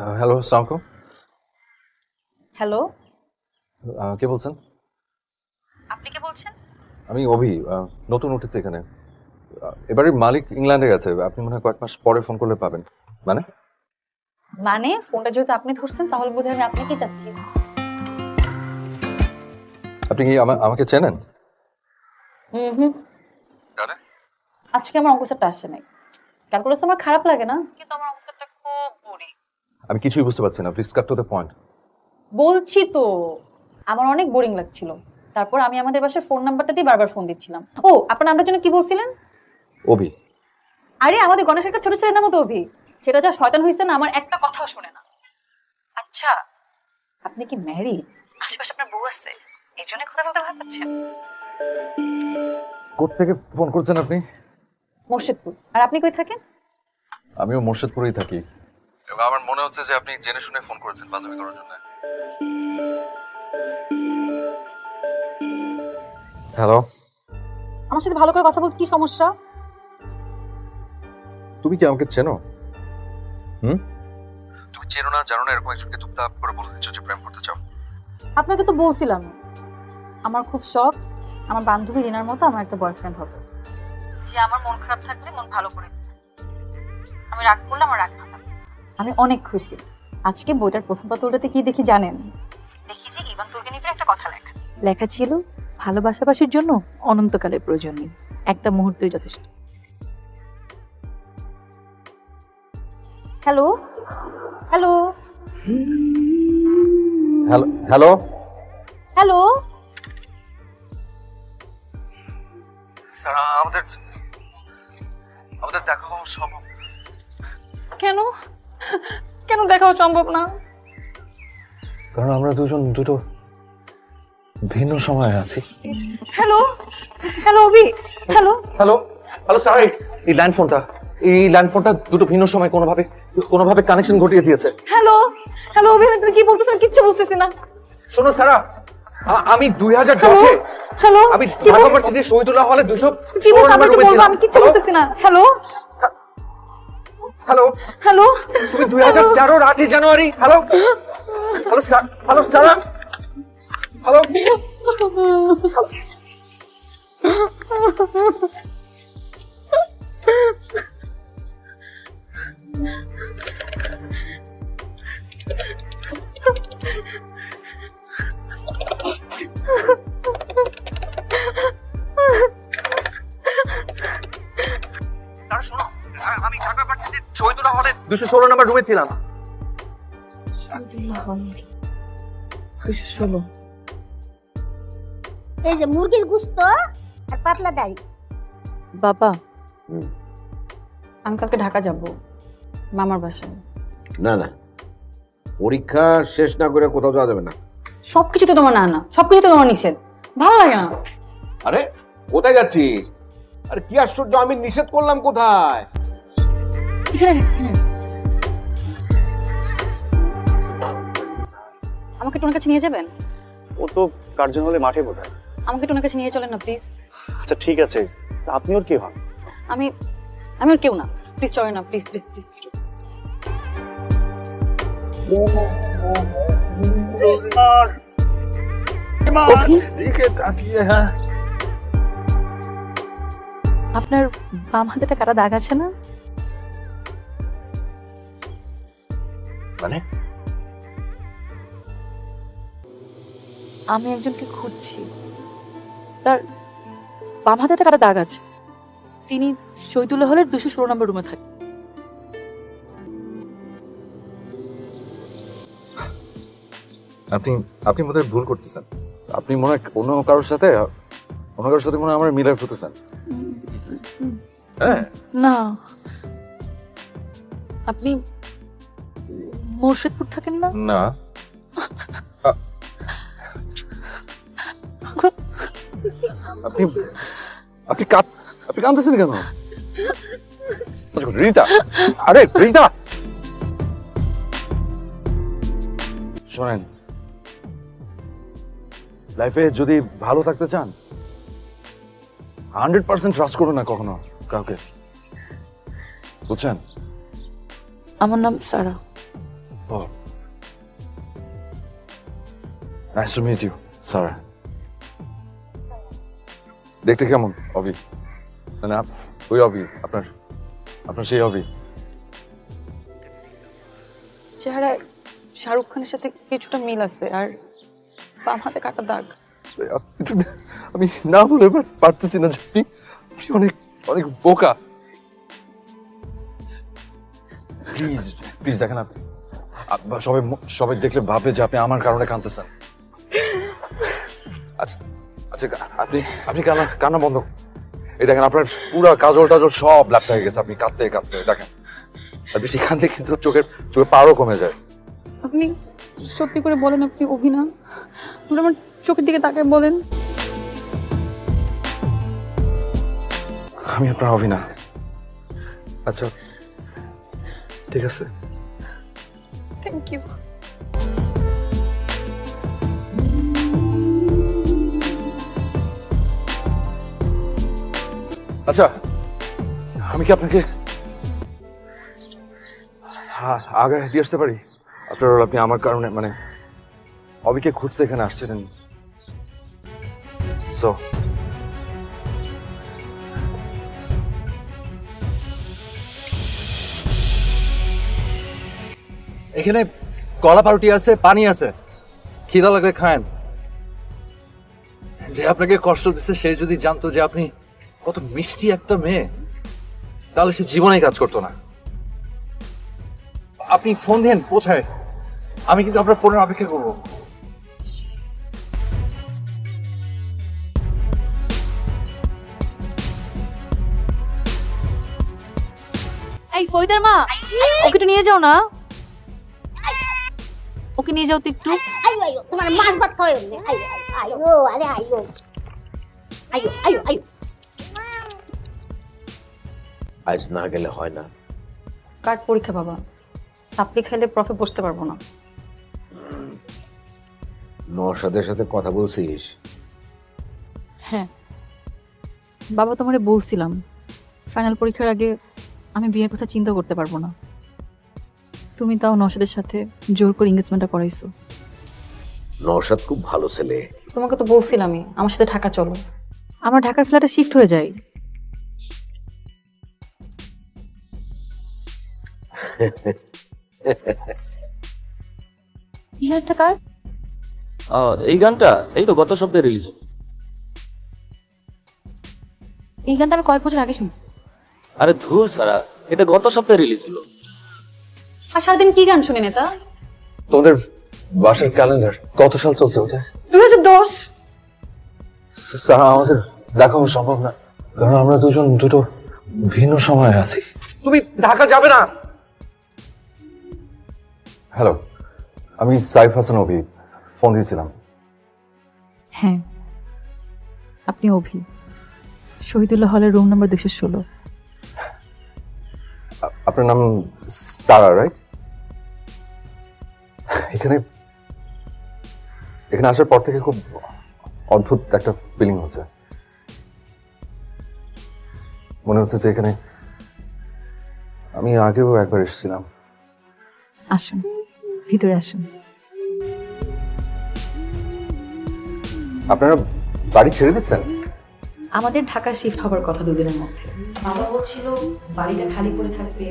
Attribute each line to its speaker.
Speaker 1: Hello সালামকুম
Speaker 2: hello
Speaker 1: কে বলছেন?
Speaker 2: আপনি কে বলছেন?
Speaker 1: আমি অভি নতুন উঠেছি এখানে। এবারে মালিক ইংল্যান্ডে গেছে আপনি মনে হয় কয়েক মাস পরে ফোন করলে পাবেন। মানে?
Speaker 2: মানে? ফোনটা যেহেতু আপনি ধরছেন তাহলে বোধহয় আমি আপনাকেই চাচ্ছি।
Speaker 1: আপনি কি আমা- আমাকে চেনেন?
Speaker 2: হুম হুম। আজকে আমার অঙ্ক স্যারটা আসে নাই। ক্যালকুলাস আমার খারাপ লাগে না। কিন্তু আমার অঙ্ক স্যারটা খুব বোরিং
Speaker 1: আমি কিছুই বুঝতে পারছি না please cut to the point
Speaker 2: বলছি তো আমার অনেক বোরিং লাগছিল। তারপর আমি আমাদের বাসার ফোন নাম্বারটা দিয়ে বারবার ফোন দিচ্ছিলাম। ও আপনার নামটার জন্য কি বলছিলেন?
Speaker 1: অভি।
Speaker 2: আরে আমাদের গণেশ একটা ছোট ছেলের নামও তো অভি। সেটা যা শয়তান হয়েছে না আমার একটা কথাও শুনে না। আচ্ছা আপনি কি ম্যারিড আশেপাশে আপনার বউ আছে এই জন্য কথা বলতে ভয় পাচ্ছেন।
Speaker 1: থেকে ফোন করছেন আপনি?
Speaker 2: মোর্শেদপুর। আর আপনি কই থাকেন?
Speaker 1: আমিও মোর্শেদপুরেই থাকি। আমার মনে হচ্ছে যে আপনি জেনে শুনে ফোন করেছেন বান্ধবী করার জন্য। হ্যালো।
Speaker 2: আমার সাথে ভালো করে কথা বলতে কি সমস্যা?
Speaker 1: তুমি কি আমাকে চেনো? হুম? তুমি চেনো না জানো না এরকম একজনকে টুকটাক করে বলে দিচ্ছ যে প্রেম করতে চাও।
Speaker 2: আপনাকে তো বলছিলাম। আমার খুব শখ আমার বান্ধবী রিনার মতো আমার একটা বয়ফ্রেন্ড হবে। যে আমার মন খারাপ থাকলে মন ভালো করে। দিবে। আমি রাগ করলে আমার রাগ ভাঙাবে আমি অনেক খুশি। আজকে বইটার প্রথম পাতাটাতে কি দেখি জানেন? দেখি যে ইভান তুর্গেনিভের একটা কথা লেখা। লেখা ছিল ভালোবাসাবাসির জন্য অনন্তকালের প্রয়োজন নেই একটা মুহূর্তই যথেষ্ট। Hello? Hello?
Speaker 1: Hello hello?
Speaker 2: Hello?
Speaker 1: Sir আমাদের আমাদের দেখা হওয়া সম্ভব।
Speaker 2: কেন? কেন দেখাও সম্ভব না?
Speaker 1: কারণ আমরা দুজন দুটো ভিন্ন সময়ে আছি।
Speaker 2: Hello hello Abhi? Hello
Speaker 1: hello hello sir এই ল্যান্ড ফোনটা এই ল্যান্ড ফোনটা দুটো ভিন্ন সময় কোনোভাবে কোনোভাবে কানেকশন ঘটিয়ে দিয়েছে।
Speaker 2: হ্যালো হ্যালো অভি আমি তুমি কি বলতেছো? কিচ্ছু বুঝতেছি না।
Speaker 1: শোনো সারা আমি দুই হাজার
Speaker 2: হ্যালো
Speaker 1: দশে
Speaker 2: হ্যালো
Speaker 1: আমি ঢাকা ভার্সিটির শহীদুল্লাহ হলে দুশো
Speaker 2: কি বলব? আমি কিচ্ছু বুঝতেছি না। হ্যালো
Speaker 1: হ্যালো
Speaker 2: হ্যালো
Speaker 1: তুমি দুই হাজার তেরো আটই জানুয়ারি hello hello hello Sara hello sir দুশো ষোলো নম্বর রুমে ছিলাম।
Speaker 2: দুশো ষোলো।
Speaker 3: এই যে মুরগির গুস্ত আর পাতলা ডাল।
Speaker 2: বাবা আমি কালকে ঢাকা যাব মামার বাসায়।
Speaker 4: না না। পরীক্ষা শেষ না করে কোথাও যাওয়া যাবে না।
Speaker 2: সবকিছু তো তোমার না না সবকিছু তো তোমার নিষেধ। ভালো লাগে না।
Speaker 4: আরে কোথায় যাচ্ছিস? আরে কি আশ্চর্য আমি নিষেধ করলাম কোথায়?
Speaker 2: আমাকে একটু ওনার কাছে নিয়ে যাবেন?
Speaker 5: ও তো কার্জন হলে মাঠে বোধহয়।
Speaker 2: আমাকে একটু ওনার কাছে নিয়ে চলেন না প্লিজ।
Speaker 5: আচ্ছা ঠিক আছে। তা আপনি ওর কি হন?
Speaker 2: আমি আমি ওর কেউ না। প্লিজ চলেন না প্লিজ প্লিজ প্লিজ
Speaker 1: হ্যাঁ।
Speaker 2: আপনার বাম হাতেটা কাটা দাগ আছে না?
Speaker 1: মানে?
Speaker 2: আমি একজনকে খুঁজছি। তার বাম হাতে একটা কাটা দাগ আছে। তিনি শহীদুল্লাহ হলের দুশো ষোলো নম্বর রুমে থাকে
Speaker 1: আপনি আপনি বোধহয় ভুল করতেছেন। আপনি মনে হয় অন্য কারোর সাথে অন্য কারোর সাথে মনে হয় আমার মিলাই ফেলতেছেন হ্যাঁ?
Speaker 2: না। আপনি মোর্শেদপুর থাকেন না?
Speaker 1: না। আপনি আপনি আপনি কাঁদতেছেন কেন? রিতা আরে রিতা! শোনেন। লাইফে যদি ভালো থাকতে চান হান্ড্রেড পার্সেন্ট ট্রাস্ট করুন না কখনো কাউকে। বুঝছেন?
Speaker 2: আমার নাম সারা।
Speaker 1: ও। Nice to meet you Sara দেখতে কেমন? অভি। মানে ওই অভি আপনার আপনার সেই অভি।
Speaker 2: চেহারায় শাহরুখ খানের সাথে কিছুটা মিল আছে আর বাম হাতে কাটা দাগ।
Speaker 1: আমি না বলে পার- পারতেছি না আপনি অনেক অনেক বোকা। প্লিজ প্লিজ দেখেন আপনি। সবাই সবাই দেখলে ভাবে যে আপনি আমার কারণে কাঁদতেছেন। আচ্ছা। আচ্ছা আপনি আপনি কান্না কান্না বন্ধ এই দেখেন আপনার পুরো কাজল টাজল সব ল্যাপটা হয়ে গেছে আপনি কাঁদতে কাঁদতে দেখেন। আর বেশি কাঁদলে কিন্তু চোখের চোখের পাওয়ারও কমে যায়।
Speaker 2: আপনি সত্যি করে বলেন আপনি অভিনা আপনি আমার চোখের দিকে তাকায় বলেন।
Speaker 1: আমি আপনার হবি আচ্ছা ঠিক আছে।
Speaker 2: থ্যাংক ইউ
Speaker 1: আচ্ছা আমি কি আপনাকে হ্যাঁ আগে দিয়ে আসতে পারি? অল আপনি আমার কারণে মানে অবিকে খুঁজতে এখানে আসছিলেন। সো এখানে কলা পাউটি আছে, পানি আছে। খিদা লাগলে খায়েন। যে আপনাকে কষ্ট দিচ্ছে সে যদি জানতো যে আপনি কত মিষ্টি একটা মেয়ে। তাহলে সে জীবনে কাজ করতো না। আপনি ফোন দেন কোথায়? আমি কিন্তু আপনার ফোনের অপেক্ষা করব।
Speaker 2: এই ফরিদার মা ওকে একটু নিয়ে যাও না। ওকে নিয়ে যাও তো একটু।
Speaker 3: আয়ো আয়ো তোমার মাছ ভাত খাওয়াই অমনি আয়ো আয়ো আয়ো আরে আয়ো আয়ো আয়ো আয়ো
Speaker 4: আজ না গেলে হয় না।
Speaker 2: কার্ড পরীক্ষা বাবা? সাপ্লি খাইলে প্রফে বসতে পারব না।
Speaker 4: নরসাদের সাথে কথা বলছিস?
Speaker 2: হ্যাঁ। বাবা তোমারে বলছিলাম ফাইনাল পরীক্ষার আগে আমি বিয়ের কথা চিন্তা করতে পারব না। তুমি তাও নশাদের সাথে জোর করে এঙ্গেজমেন্টটা করাইছো।
Speaker 4: নরসাদ খুব ভালো ছেলে।
Speaker 2: তোমাকে তো বলছিলামই আমার সাথে ঢাকা চলো। আমার ঢাকার ফ্ল্যাটে শিফট হয়ে যায়। কি একটা কার?
Speaker 6: এই গানটা এই তো গত সপ্তাহে রিলিজ
Speaker 2: এই গানটা আমি কয়েক বছর আগে শুনি।
Speaker 6: আরে ধুর সারা এটা গত সপ্তাহে রিলিজ হলো।
Speaker 2: আর সারাদিন কি গান শুনি নেতা?
Speaker 1: তোমাদের বাসার ক্যালেন্ডার কত সাল চলছে ওটা?
Speaker 2: দুই হাজার দশ।
Speaker 1: স্যার আমাদের দেখা সম্ভব না কারণ আমরা দুজন দুটো ভিন্ন সময়ে আছি। তুমি ঢাকা যাবে না? হ্যালো আমি সাইফ হাসান অভি। ফোন দিয়েছিলাম।
Speaker 2: হ্যাঁ। আপনি অভি। শহীদুল্লাহ হলের রুম নাম্বার দুশো ষোলো।
Speaker 1: আপনার নাম সারা রাইট এখানে এখানে আসার পর থেকে খুব অদ্ভুত একটা ফিলিং হচ্ছে। মনে হচ্ছে যে এখানে আমি আগেও একবার এসেছিলাম।
Speaker 2: আসুন। ভিতরে আসুন।
Speaker 1: আপনারা বাড়ি ছেড়ে দিচ্ছেন?
Speaker 2: আমাদের ঢাকা শিফট হবার কথা দুদিনের মধ্যে। বাবা বলছিল বাড়িটা খালি পড়ে থাকবে